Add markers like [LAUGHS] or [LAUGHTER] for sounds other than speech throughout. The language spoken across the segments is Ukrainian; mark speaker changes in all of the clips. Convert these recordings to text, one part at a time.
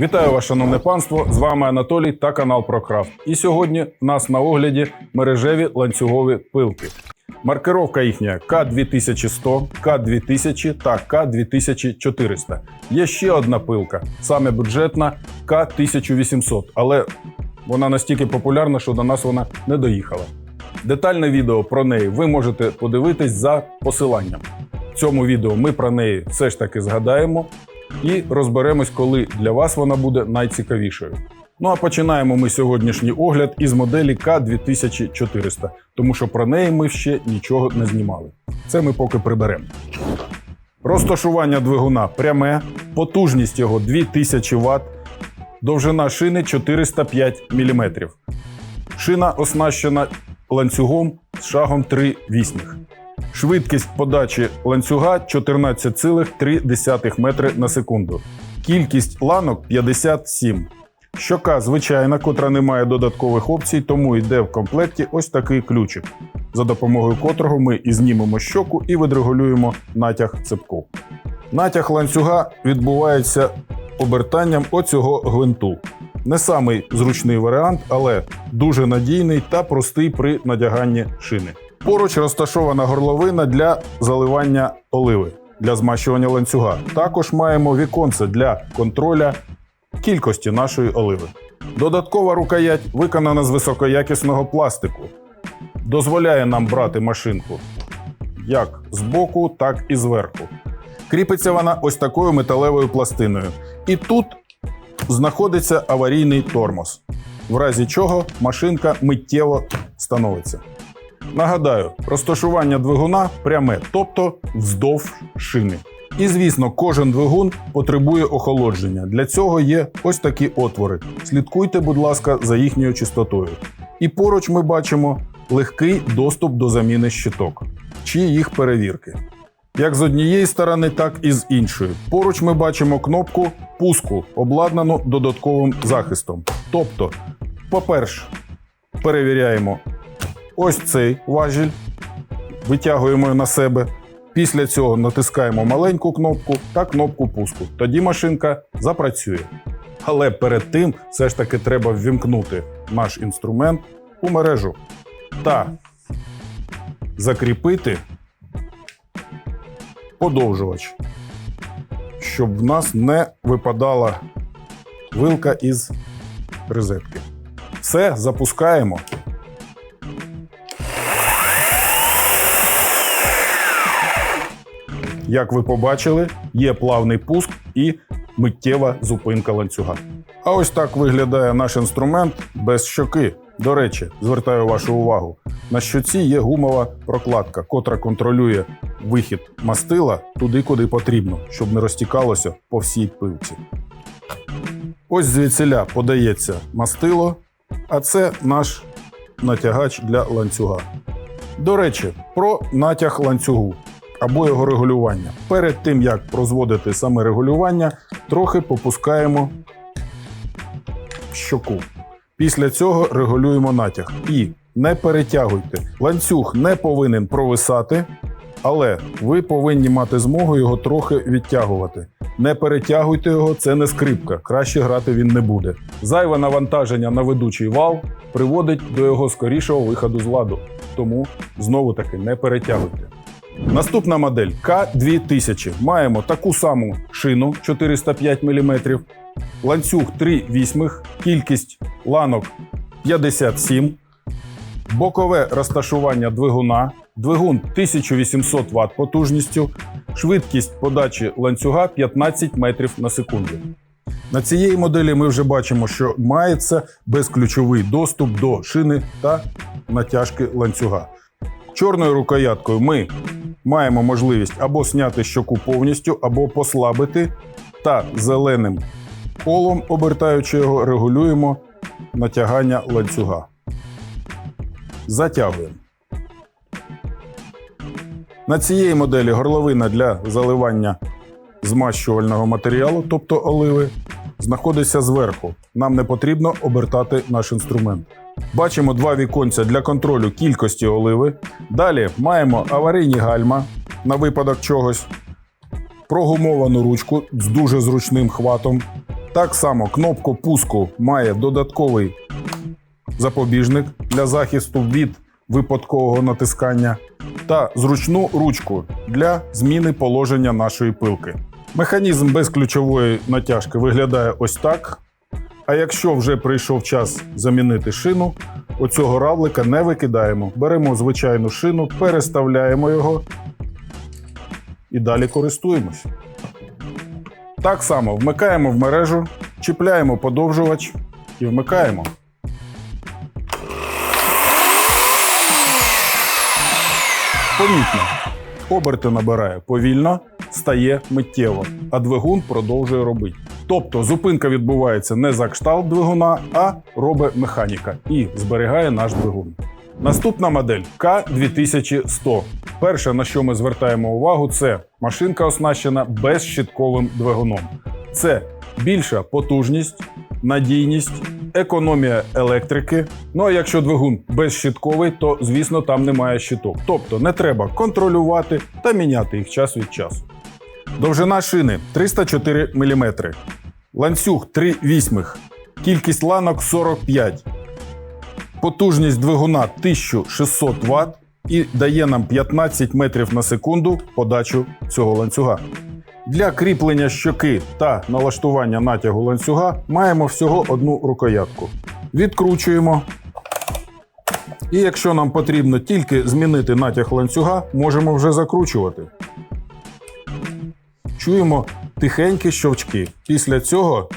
Speaker 1: Вітаю вас, шановне панство! З вами Анатолій та канал ProCraft. І сьогодні в нас на огляді мережеві ланцюгові пилки. Маркировка їхня К2100, К2000 та К2400. Є ще одна пилка, саме бюджетна К1800, але вона настільки популярна, що до нас вона не доїхала. Детальне відео про неї ви можете подивитись за посиланням. В цьому відео ми про неї все ж таки згадаємо і розберемось, коли для вас вона буде найцікавішою. Ну а починаємо ми сьогоднішній огляд із моделі К2400, тому що про неї ми ще нічого не знімали. Це ми поки приберемо. Розташування двигуна пряме, потужність його 2000 Вт, довжина шини 405 мм. Шина оснащена ланцюгом з шагом 3 вісних. Швидкість подачі ланцюга 14,3 метри на секунду. Кількість ланок 57. Щока звичайна, котра не має додаткових опцій, тому йде в комплекті ось такий ключик, за допомогою котрого ми і знімемо щоку і відрегулюємо натяг цепку. Натяг ланцюга відбувається обертанням оцього гвинту. Не самий зручний варіант, але дуже надійний та простий при надяганні шини. Поруч розташована горловина для заливання оливи для змащування ланцюга. Також маємо віконце для контроля кількості нашої оливи. Додаткова рукоять виконана з високоякісного пластику. Дозволяє нам брати машинку як збоку, так і зверху. Кріпиться вона ось такою металевою пластиною. І тут знаходиться аварійний тормоз, в разі чого машинка миттєво становиться. Нагадаю, розташування двигуна пряме, тобто вздовж шини. І звісно, кожен двигун потребує охолодження. Для цього є ось такі отвори. Слідкуйте, будь ласка, за їхньою чистотою. І поруч ми бачимо легкий доступ до заміни щиток чи їх перевірки. Як з однієї сторони, так і з іншої. Поруч ми бачимо кнопку пуску, обладнану додатковим захистом. Тобто, по-перше, перевіряємо ось цей важіль, витягуємо на себе. Після цього натискаємо маленьку кнопку та кнопку пуску. Тоді машинка запрацює. Але перед тим все ж таки треба ввімкнути наш інструмент у мережу та закріпити подовжувач, щоб в нас не випадала вилка із розетки. Все, запускаємо. Як ви побачили, є плавний пуск і миттєва зупинка ланцюга. А ось так виглядає наш інструмент без щоки. До речі, звертаю вашу увагу: на щоці є гумова прокладка, котра контролює вихід мастила туди, куди потрібно, щоб не розтікалося по всій пилці. Ось звідсіля подається мастило, а це наш натягач для ланцюга. До речі, про натяг ланцюгу або його регулювання. Перед тим як розводити саме регулювання, трохи попускаємо щоку. Після цього регулюємо натяг. І не перетягуйте. Ланцюг не повинен провисати, але ви повинні мати змогу його трохи відтягувати. Не перетягуйте його, це не скрипка. Краще грати він не буде. Зайве навантаження на ведучий вал приводить до його скорішого виходу з ладу. Тому знову таки не перетягуйте. Наступна модель К2000. Маємо таку саму шину 405 мм, ланцюг 3 вісьмих, кількість ланок 57, бокове розташування двигуна, двигун 1800 Вт потужністю, швидкість подачі ланцюга 15 метрів на секунду. На цієї моделі ми вже бачимо, що мається безключовий доступ до шини та натяжки ланцюга. Чорною рукояткою ми маємо можливість або зняти щоку повністю, або послабити, та зеленим колом, обертаючи його, регулюємо натягання ланцюга. Затягуємо. На цієї моделі горловина для заливання змащувального матеріалу, тобто оливи, знаходиться зверху. Нам не потрібно обертати наш інструмент. Бачимо два віконця для контролю кількості оливи. Далі маємо аварійні гальма на випадок чогось, прогумовану ручку з дуже зручним хватом, Так само кнопку пуску має додатковий запобіжник для захисту від випадкового натискання та зручну ручку для зміни положення нашої пилки. Механізм без ключової натяжки виглядає ось так. А якщо вже прийшов час замінити шину, оцього равлика не викидаємо. Беремо звичайну шину, переставляємо його і далі користуємось. Так само вмикаємо в мережу, чіпляємо подовжувач і вмикаємо. Помітно. Оберти набирає повільно, стає миттєво, а двигун продовжує робити. Тобто зупинка відбувається не за кшталт двигуна, а робить механіка і зберігає наш двигун. Наступна модель К2100. Перше, на що ми звертаємо увагу, це машинка оснащена безщитковим двигуном. Це більша потужність, надійність, економія електрики. Ну а якщо двигун безщитковий, то звісно там немає щиток. Тобто не треба контролювати та міняти їх час від часу. Довжина шини 304 мм. Ланцюг 3 вісьмих. Кількість ланок 45. Потужність двигуна 1600 Вт і дає нам 15 метрів на секунду подачу цього ланцюга. Для кріплення щоки та налаштування натягу ланцюга маємо всього одну рукоятку. Відкручуємо. І якщо нам потрібно тільки змінити натяг ланцюга, можемо вже закручувати. Чуємо тихенькі щовчки. Після цього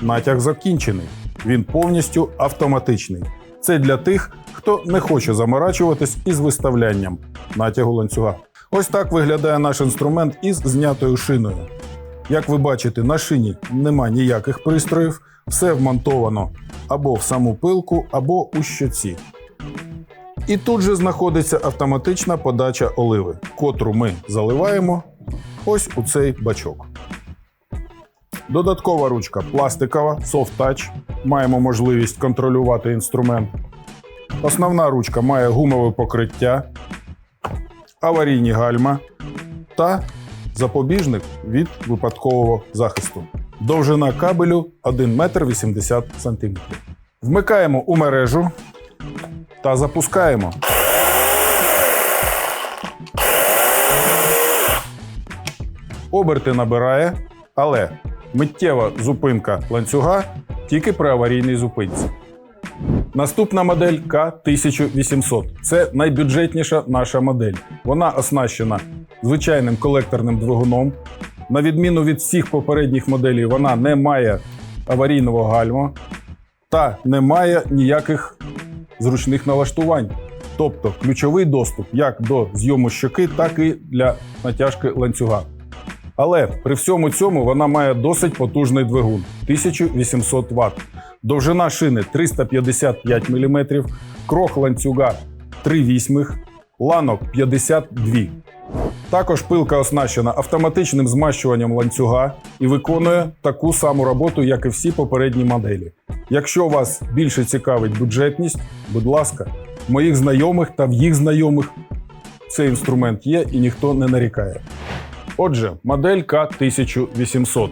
Speaker 1: натяг закінчений. Він повністю автоматичний. Це для тих, хто не хоче заморачуватись із виставлянням натягу ланцюга. Ось так виглядає наш інструмент із знятою шиною. Як ви бачите, на шині нема ніяких пристроїв, все вмонтовано або в саму пилку, або у щоці. І тут же знаходиться автоматична подача оливи, котру ми заливаємо ось у цей бачок. Додаткова ручка пластикова, Soft Touch. Маємо можливість контролювати інструмент. Основна ручка має гумове покриття, аварійні гальма та запобіжник від випадкового захисту. Довжина кабелю 1 метр 80 см. Вмикаємо у мережу та запускаємо. Оберти набирає, але миттєва зупинка ланцюга тільки при аварійній зупинці. Наступна модель К1800. Це найбюджетніша наша модель. Вона оснащена звичайним колекторним двигуном. На відміну від всіх попередніх моделей, вона не має аварійного гальма та не має ніяких зручних налаштувань. Тобто ключовий доступ як до зйому щоки, так і для натяжки ланцюга. Але при всьому цьому вона має досить потужний двигун 1800 Вт. Довжина шини 355 мм, крох ланцюга 3 вісьмих, ланок 52. Також пилка оснащена автоматичним змащуванням ланцюга і виконує таку саму роботу, як і всі попередні моделі. Якщо вас більше цікавить бюджетність, будь ласка, моїх знайомих та в їх знайомих цей інструмент є і ніхто не нарікає. Отже, модель К1800.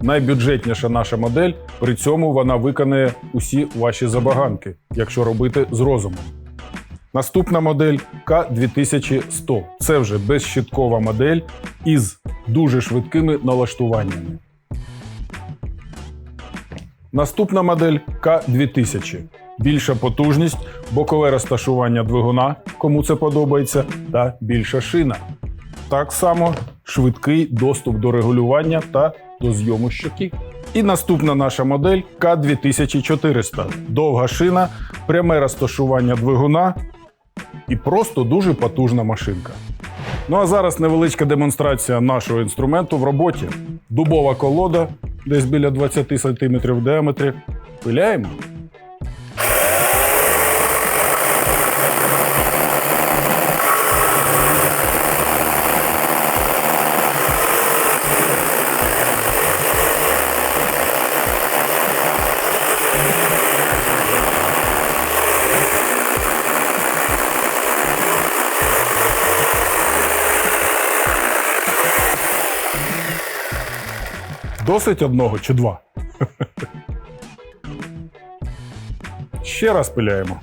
Speaker 1: Найбюджетніша наша модель, при цьому вона виконає усі ваші забаганки, якщо робити з розумом. Наступна модель К2100. Це вже безщиткова модель із дуже швидкими налаштуваннями. Наступна модель К2000. Більша потужність, бокове розташування двигуна, кому це подобається, та більша шина. Так само швидкий доступ до регулювання та до зйому щоки. І наступна наша модель К2400. Довга шина, пряме розташування двигуна і просто дуже потужна машинка. Ну а зараз невеличка демонстрація нашого інструменту в роботі. Дубова колода, десь біля 20 см в діаметрі. Пиляємо. Досить одного чи два? [LAUGHS] Ще раз пиляємо.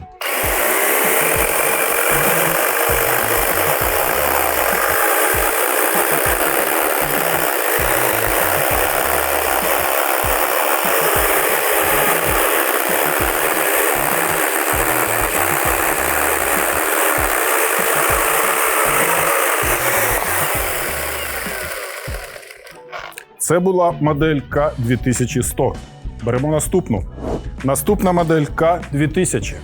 Speaker 1: Це була модель К2100. Беремо наступну. Наступна модель К2000.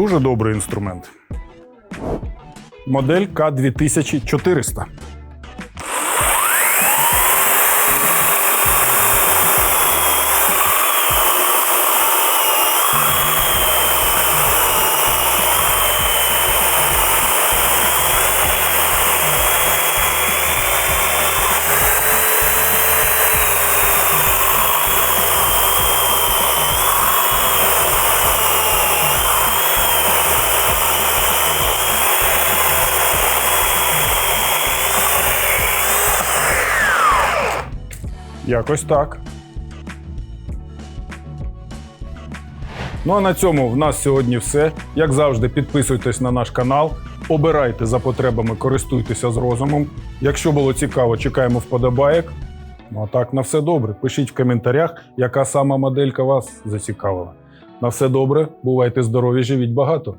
Speaker 1: Дуже добрий інструмент. Модель К2400. Якось так. Ну а на цьому в нас сьогодні все. Як завжди, підписуйтесь на наш канал, обирайте за потребами, користуйтеся з розумом. Якщо було цікаво, чекаємо вподобаєк. Ну а так, на все добре. Пишіть в коментарях, яка сама моделька вас зацікавила. На все добре, бувайте здорові, живіть багато.